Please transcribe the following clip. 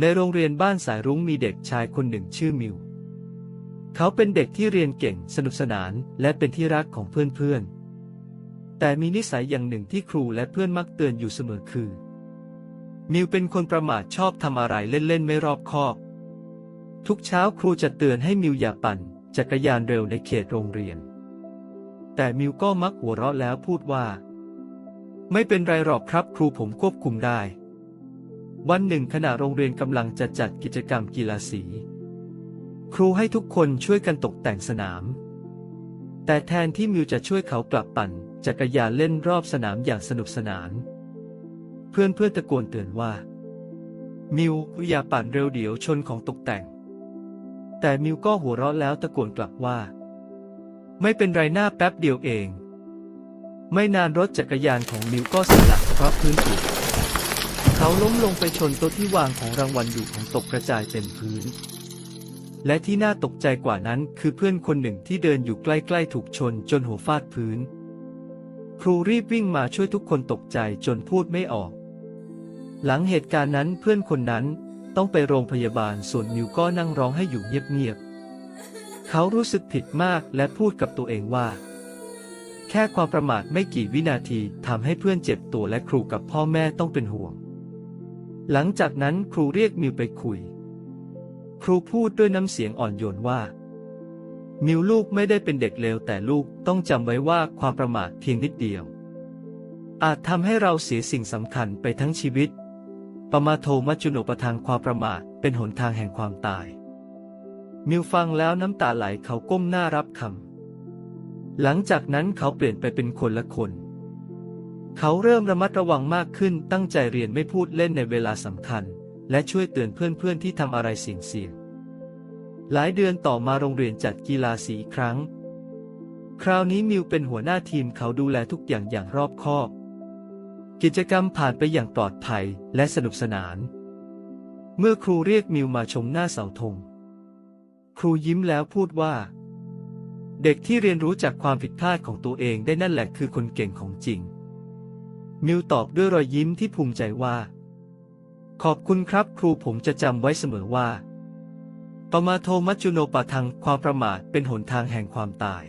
ในโรงเรียนบ้านสายรุ้งมีเด็กชายคนหนึ่งชื่อมิว เขาเป็นเด็กที่เรียนเก่งสนุกสนานและเป็นที่รักของเพื่อนๆ แต่มีนิสัยอย่างหนึ่งที่ครูและเพื่อนมักเตือนอยู่เสมอคือ มิวเป็นคนประมาทชอบทำอะไรเล่นๆ ไม่รอบคอบ ทุกเช้าครูจะเตือนให้มิวอย่าปั่นจักรยานเร็วในเขตโรงเรียน แต่มิวก็มักหัวเราะแล้วพูดว่า ไม่เป็นไรหรอกครับครูผมควบคุมได้ วันหนึ่งขณะโรงเรียนกำลังจะจัดกิจกรรมกีฬาสี ครูให้ทุกคนช่วยกันตกแต่งสนาม แต่แทนที่มิวจะช่วยเขากลับปั่นจักรยานเล่นรอบสนามอย่างสนุกสนาน เพื่อนเพื่อนตะโกนเตือนว่า มิวอย่าปั่นเร็วเดี๋ยวชนของตกแต่ง แต่มิวก็หัวเราะแล้วตะโกนกลับว่า ไม่เป็นไรหน้าแป๊บเดียวเอง ไม่นานรถจักรยานของมิวก็เสียหลักเพราะพื้นผิว เขาล้มลงไปชนโต๊ะที่วางของรางวัลอยู่ของตกกระจายเต็มพื้น และที่น่าตกใจกว่านั้นคือเพื่อนคนหนึ่งที่เดินอยู่ใกล้ๆ ถูกชนจนหัวฟาดพื้น ครูรีบวิ่งมาช่วยทุกคนตกใจจนพูดไม่ออก หลังเหตุการณ์นั้นเพื่อนคนนั้นต้องไปโรงพยาบาลส่วนมิวก็นั่งร้องให้อยู่เงียบๆ เขารู้สึกผิดมากและพูดกับตัวเองว่า แค่ความประมาทไม่กี่วินาทีทำให้เพื่อนเจ็บตัวและครูกับพ่อแม่ต้องเป็นห่วง หลังจากนั้นครูเรียกมิวไปคุย ครูพูดด้วยน้ำเสียงอ่อนโยนว่า มิวลูกไม่ได้เป็นเด็กเลวแต่ลูกต้องจำไว้ว่าความประมาทเพียงนิดเดียว อาจทำให้เราเสียสิ่งสำคัญไปทั้งชีวิต ปมาโทมัจจุโนปทานความประมาทเป็นหนทางแห่งความตาย มิวฟังแล้วน้ำตาไหลเขาก้มหน้ารับคำหลังจากนั้นเขาเปลี่ยนไปเป็นคนละคน เขาเริ่มระมัดระวังมากขึ้นตั้งใจเรียนไม่พูดเล่นในเวลาสำคัญ และช่วยเตือนเพื่อนๆที่ทำอะไรเสี่ยงๆหลายเดือนต่อมาโรงเรียนจัดกีฬาสีอีกครั้ง คราวนี้มิวเป็นหัวหน้าทีมเขาดูแลทุกอย่างอย่างรอบคอบ กิจกรรมผ่านไปอย่างปลอดภัยและสนุกสนาน เมื่อครูเรียกมิวมาชมหน้าเสาธงครูยิ้มแล้วพูดว่า เด็กที่เรียนรู้จากความผิดพลาดของตัวเองได้นั่นแหละคือคนเก่งของจริง มิวตอบด้วยรอยยิ้มที่ภูมิใจว่า ขอบคุณครับครูผมจะจำไว้เสมอว่า ปมาโทมัจจุโนปะทังความประมาทเป็นหนทางแห่งความตาย